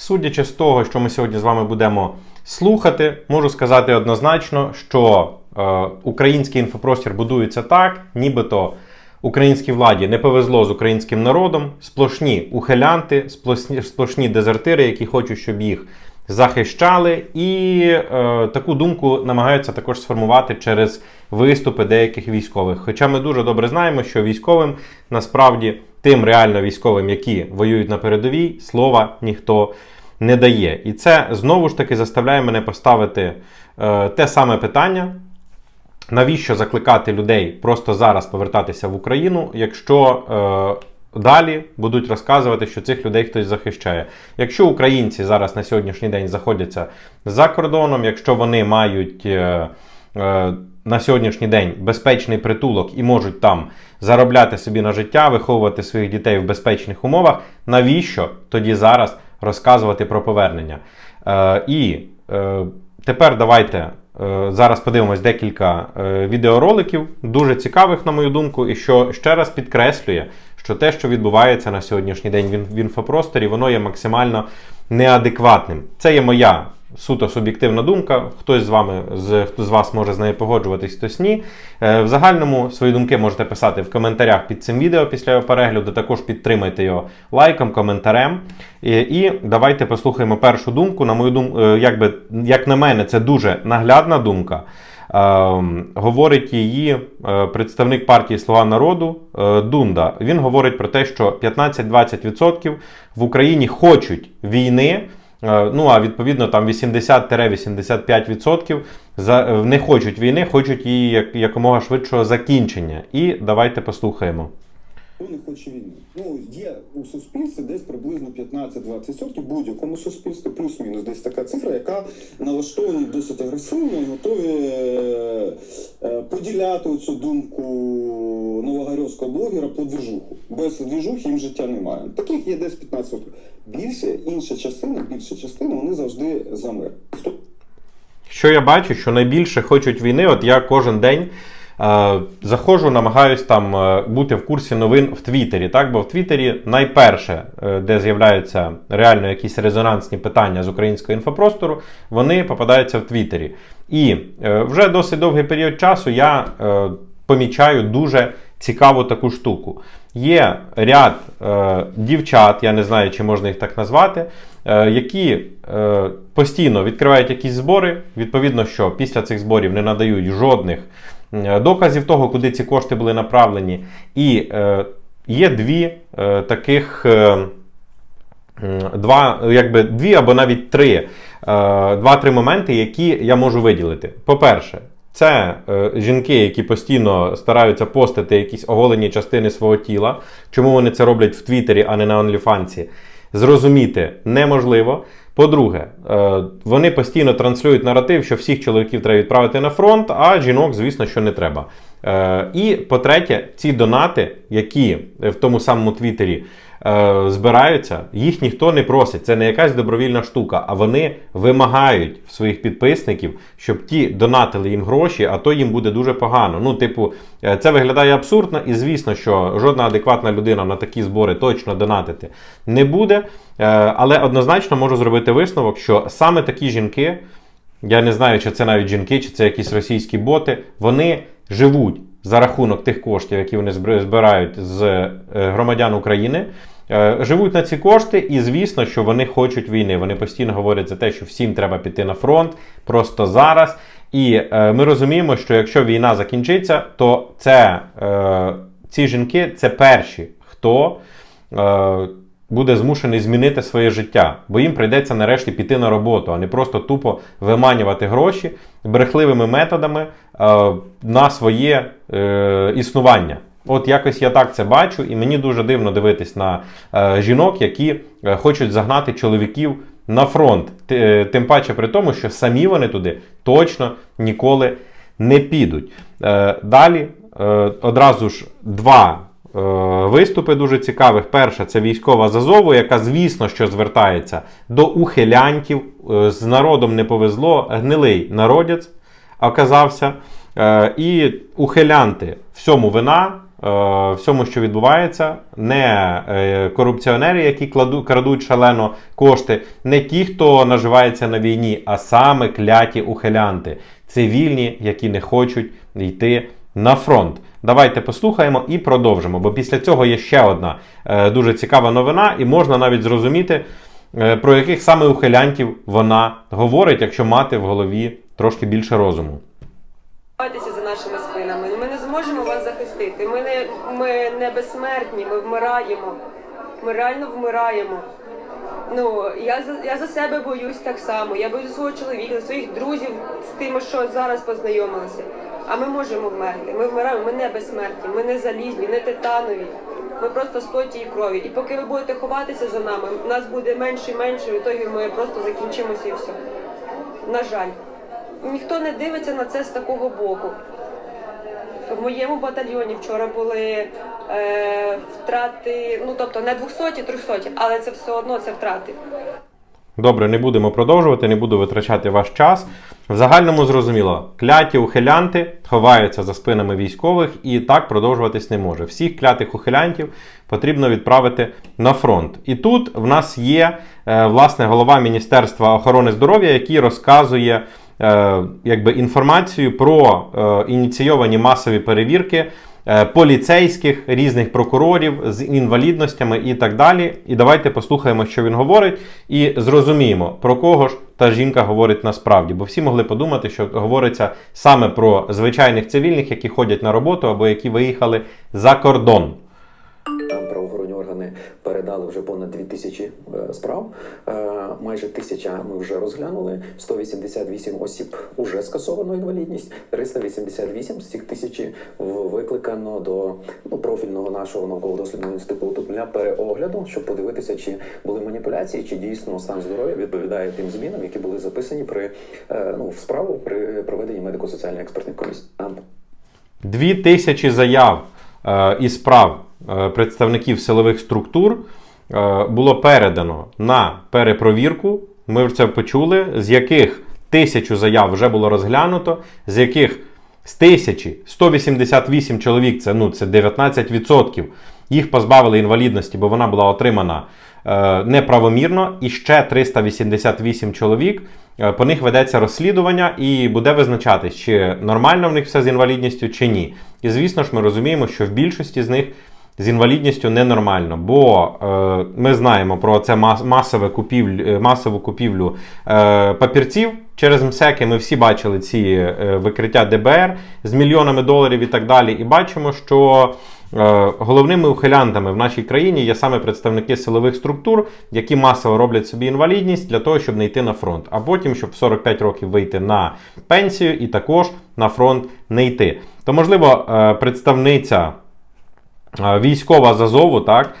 Судячи з того, що ми сьогодні з вами будемо слухати, можу сказати однозначно, що е, український інфопростір будується так, нібито українській владі не повезло з українським народом, сплошні ухилянти, сплошні, сплошні дезертири, які хочуть, щоб їх захищали, і е, таку думку намагаються також сформувати через виступи деяких військових. Хоча ми дуже добре знаємо, що військовим насправді тим реально військовим, які воюють на передовій, слова ніхто не дає. І це знову ж таки заставляє мене поставити е, те саме питання. Навіщо закликати людей просто зараз повертатися в Україну, якщо е, далі будуть розказувати, що цих людей хтось захищає? Якщо українці зараз на сьогоднішній день знаходяться за кордоном, якщо вони мають е, е, на сьогоднішній день безпечний притулок і можуть там заробляти собі на життя, виховувати своїх дітей в безпечних умовах, навіщо тоді зараз розказувати про повернення? Е, і е, тепер давайте. Е, Зараз подивимось декілька е, відеороликів, дуже цікавих, на мою думку, і що ще раз підкреслює, що те, що відбувається на сьогоднішній день в інфопросторі, воно є максимально неадекватним. Це є моя суто суб'єктивна думка. Хтось з вами з хто з вас може з нею погоджуватись, хтось ні. Е, В загальному свої думки можете писати в коментарях під цим відео після його перегляду. Також підтримайте його лайком, коментарем. І, і давайте послухаємо першу думку. На мою думку, якби як на мене, це дуже наглядна думка. Ем, говорить її е, представник партії Слуга народу е, Дунда. Він говорить про те, що 15-20% в Україні хочуть війни. е, Ну а відповідно там 80-85% за- е, не хочуть війни, хочуть її як- якомога швидшого закінчення. І давайте послухаємо. Хто не хоче війни? Ну є у суспільстві десь приблизно 15-20%, будь-якому суспільстві, плюс-мінус десь така цифра, яка налаштовані досить агресивно і готові е, е, поділяти цю думку новогарського блогера по двіжуху. Без двіжухи їм життя немає. Таких є десь 15%. Більше інша частина, більша частина, вони завжди за мир. Що я бачу, що найбільше хочуть війни, от я кожен день заходжу, намагаюсь там е, бути в курсі новин в Твіттері, так? бо в Твіттері найперше, е, де з'являються реально якісь резонансні питання з українського інфопростору, вони попадаються в Твіттері. І е, вже досить довгий період часу я е, помічаю дуже цікаву таку штуку. Є ряд е, дівчат, я не знаю, чи можна їх так назвати, е, які е, постійно відкривають якісь збори. Відповідно, що після цих зборів не надають жодних е, доказів того, куди ці кошти були направлені. І е, є дві е, таких. Е, Два, якби дві або навіть три, е, два-три моменти, які я можу виділити. По-перше, це е, жінки, які постійно стараються постити якісь оголені частини свого тіла. Чому вони це роблять в Твіттері, а не на OnlyFans? Зрозуміти неможливо. По-друге, е, вони постійно транслюють наратив, що всіх чоловіків треба відправити на фронт, а жінок, звісно, що не треба. Е, І по-третє, ці донати, які в тому самому Твіттері е, збираються, їх ніхто не просить. Це не якась добровільна штука, а вони вимагають в своїх підписників, щоб ті донатили їм гроші, а то їм буде дуже погано. Ну, типу, е, це виглядає абсурдно, і звісно, що жодна адекватна людина на такі збори точно донатити не буде. Е, Але однозначно можу зробити висновок, що саме такі жінки. Я не знаю, чи це навіть жінки, чи це якісь російські боти. Вони живуть за рахунок тих коштів, які вони збирають з е, громадян України. Е, Живуть на ці кошти, і звісно, що вони хочуть війни. Вони постійно говорять за те, що всім треба піти на фронт просто зараз. І е, ми розуміємо, що якщо війна закінчиться, то це е, ці жінки це перші, хто е, буде змушений змінити своє життя, бо їм прийдеться нарешті піти на роботу, а не просто тупо виманювати гроші брехливими методами е, на своє е, існування. От якось я так це бачу, і мені дуже дивно дивитись на е, жінок, які е, хочуть загнати чоловіків на фронт. Т- е, Тим паче при тому, що самі вони туди точно ніколи не підуть. Е, Далі е, одразу ж два виступи дуже цікавих. Перша це військова з Азову, яка, звісно, що звертається до ухилянтів. Е, З народом не повезло, гнилий народець оказався. Е, І ухилянти всьому вина. е, всьому, що відбувається, не е, корупціонери, які крадуть шалено кошти, не ті, хто наживається на війні, а саме кляті ухилянти, цивільні, які не хочуть йти на фронт. Давайте послухаємо і продовжимо. Бо після цього є ще одна е, дуже цікава новина, і можна навіть зрозуміти, е, про яких саме ухилянтів вона говорить, якщо мати в голові трошки більше розуму. За нашими спинами. Ми не зможемо вас захистити. Ми не, ми не безсмертні, ми вмираємо. Ми реально вмираємо. Ну, я за, я за себе боюсь так само. Я боюсь свого чоловіка, своїх друзів з тими, що зараз познайомилися. А ми можемо вмерти. Ми вмираємо, ми не безсмертні, ми не залізні, не титанові. Ми просто плоті і крові. І поки ви будете ховатися за нами, нас буде менше і менше, в ітогі ми просто закінчимося і все. На жаль. Ніхто не дивиться на це з такого боку. В моєму батальйоні вчора були е, втрати, ну тобто не 200, 300, але це все одно це втрати. Добре, не будемо продовжувати, не буду витрачати ваш час. В загальному зрозуміло, кляті ухилянти ховаються за спинами військових і так продовжуватись не може. Всіх клятих ухилянтів потрібно відправити на фронт. І тут в нас є е, власне голова Міністерства охорони здоров'я, який розказує е, якби, інформацію про е, ініційовані масові перевірки поліцейських, різних прокурорів з інвалідностями і так далі. І давайте послухаємо, що він говорить, і зрозуміємо, про кого ж та жінка говорить насправді. Бо всі могли подумати, що говориться саме про звичайних цивільних, які ходять на роботу або які виїхали за кордон. Передали вже понад 2 тисячі е, справ. Е, Майже тисяча ми вже розглянули. 188 осіб уже скасовано інвалідність. 388 з цих тисячі викликано до ну, профільного нашого науково-дослідного інституту для переогляду, щоб подивитися, чи були маніпуляції, чи дійсно стан здоров'я відповідає тим змінам, які були записані при е, ну в справу при проведенні медико-соціальної експертної комісії. Дві тисячі заяв і справ представників силових структур е, було передано на перепровірку. Ми це почули, з яких тисячу заяв вже було розглянуто, з яких з тисячі 188 чоловік, це, ну, це 19%, їх позбавили інвалідності, бо вона була отримана е, неправомірно, і ще 388 чоловік. е, По них ведеться розслідування і буде визначатись, чи нормально в них все з інвалідністю, чи ні. І звісно ж, ми розуміємо, що в більшості з них з інвалідністю ненормально, бо е, ми знаємо про це мас- масове купівлю, е, масову купівлю е, папірців через МСЕКи. Ми всі бачили ці е, викриття ДБР з мільйонами доларів і так далі. І бачимо, що е, головними ухилянтами в нашій країні є саме представники силових структур, які масово роблять собі інвалідність для того, щоб не йти на фронт, а потім, щоб в 45 років вийти на пенсію і також на фронт не йти. То, можливо, представниця військова з Азову, так,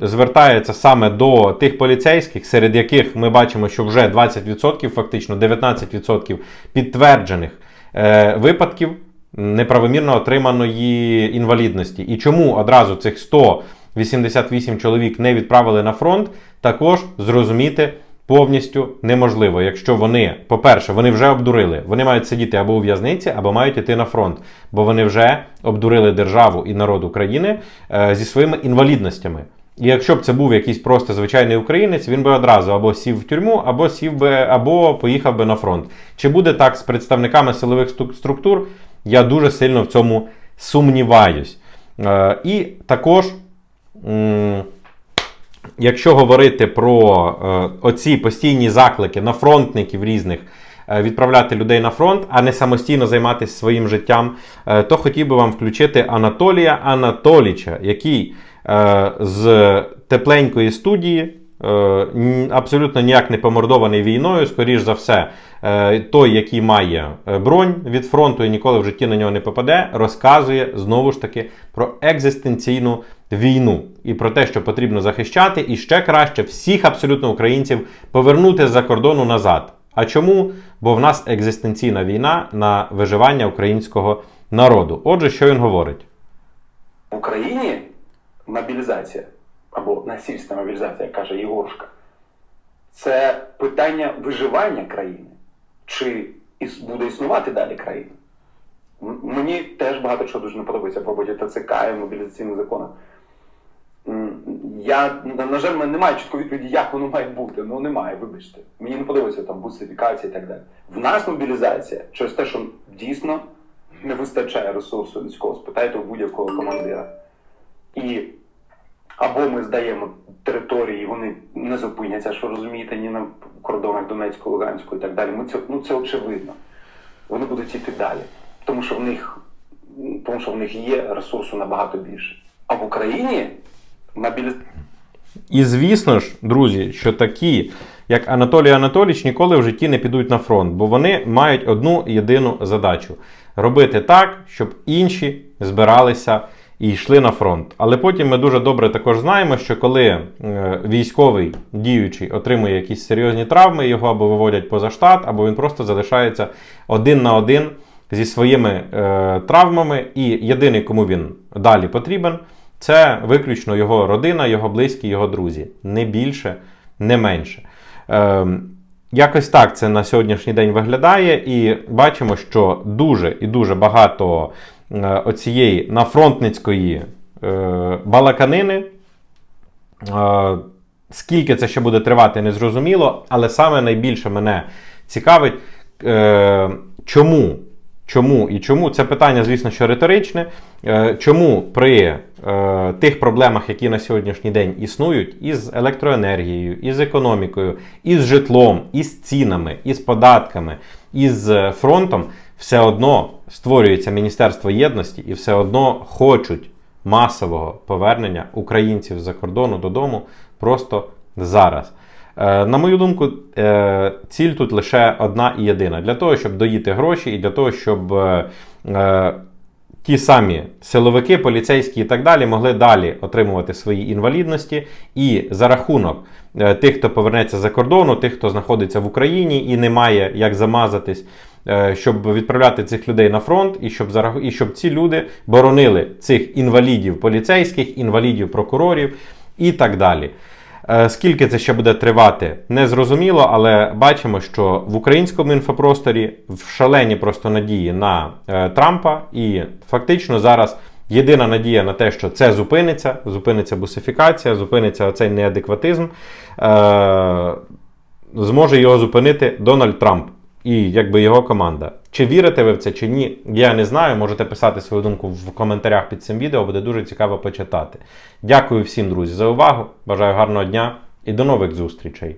звертається саме до тих поліцейських, серед яких ми бачимо, що вже 20%, фактично 19% підтверджених е, випадків неправомірно отриманої інвалідності. І чому одразу цих 188 чоловік не відправили на фронт, також зрозуміти повністю неможливо. Якщо вони, по-перше, вони вже обдурили, вони мають сидіти або у в'язниці, або мають іти на фронт, бо вони вже обдурили державу і народ України е, зі своїми інвалідностями. І якщо б це був якийсь просто звичайний українець, він би одразу або сів в тюрму, або сів би, або поїхав би на фронт. Чи буде так з представниками силових структур? Я дуже сильно в цьому сумніваюсь. Е, і також. м, Якщо говорити про е, оці постійні заклики на фронтників різних е, відправляти людей на фронт, а не самостійно займатися своїм життям, е, то хотів би вам включити Анатолія Анатоліча, який з тепленької студії. Е, Абсолютно ніяк не помордований війною, скоріш за все, е, той, який має е, бронь від фронту і ніколи в житті на нього не попаде, розказує знову ж таки про екзистенційну війну і про те, що потрібно захищати, і ще краще всіх абсолютно українців повернути з-за кордону назад. А чому? Бо в нас екзистенційна війна на виживання українського народу. Отже, що він говорить? В Україні мобілізація або насильственна мобілізація, каже Єгорушка, це питання виживання країни, чи буде існувати далі країна. Мені теж багато чого дуже не подобається в роботі ТЦК і мобілізаційних законах. Я, на, жаль, мене немає чіткої відповіді, як воно має бути. Ну немає, вибачте. Мені не подобається там бусифікація і так далі. В нас мобілізація через те, що дійсно не вистачає ресурсу людського. Спитайте у будь-якого командира. І або ми здаємо території, вони не зупиняться, що розумієте, ні на кордонах Донецького, Луганського і так далі. Ми це, ну, це очевидно. Вони будуть йти далі. Тому що в них, тому що в них є ресурсу набагато більше. А в Україні мобілізація. І звісно ж, друзі, що такі, як Анатолій Анатолійович, ніколи в житті не підуть на фронт, бо вони мають одну єдину задачу робити так, щоб інші збиралися і йшли на фронт. Але потім ми дуже добре також знаємо, що коли е, військовий діючий отримує якісь серйозні травми, його або виводять поза штат, або він просто залишається один на один зі своїми е, травмами, і єдиний, кому він далі потрібен, це виключно його родина, його близькі, його друзі. Не більше, не менше. Ем, якось так це на сьогоднішній день виглядає, і бачимо, що дуже і дуже багато е, оцієї нафронтницької е, балаканини. Е, Скільки це ще буде тривати, не зрозуміло, але саме найбільше мене цікавить, е, чому, чому і чому це питання, звісно, що риторичне. Е, чому при е, тих проблемах, які на сьогоднішній день існують, із електроенергією, із економікою, із житлом, із цінами, із податками, із е, фронтом, все одно створюється Міністерство єдності і все одно хочуть масового повернення українців з-за кордону додому просто зараз. Е, На мою думку, е, ціль тут лише одна і єдина: для того, щоб доїти гроші, і для того, щоб е, ті самі силовики, поліцейські і так далі могли далі отримувати свої інвалідності. І за рахунок е, тих, хто повернеться за кордону, тих, хто знаходиться в Україні і не має як замазатись, е, щоб відправляти цих людей на фронт, і щоб, за рах- і щоб ці люди боронили цих інвалідів поліцейських, інвалідів прокурорів і так далі. Е, Скільки це ще буде тривати, не зрозуміло, але бачимо, що в українському інфопросторі в шалені просто надії на е, Трампа, і фактично зараз єдина надія на те, що це зупиниться, зупиниться бусифікація, зупиниться цей неадекватизм, е, зможе його зупинити Дональд Трамп і якби його команда. Чи вірите ви в це, чи ні, я не знаю. Можете писати свою думку в коментарях під цим відео, буде дуже цікаво почитати. Дякую всім, друзі, за увагу. Бажаю гарного дня і до нових зустрічей.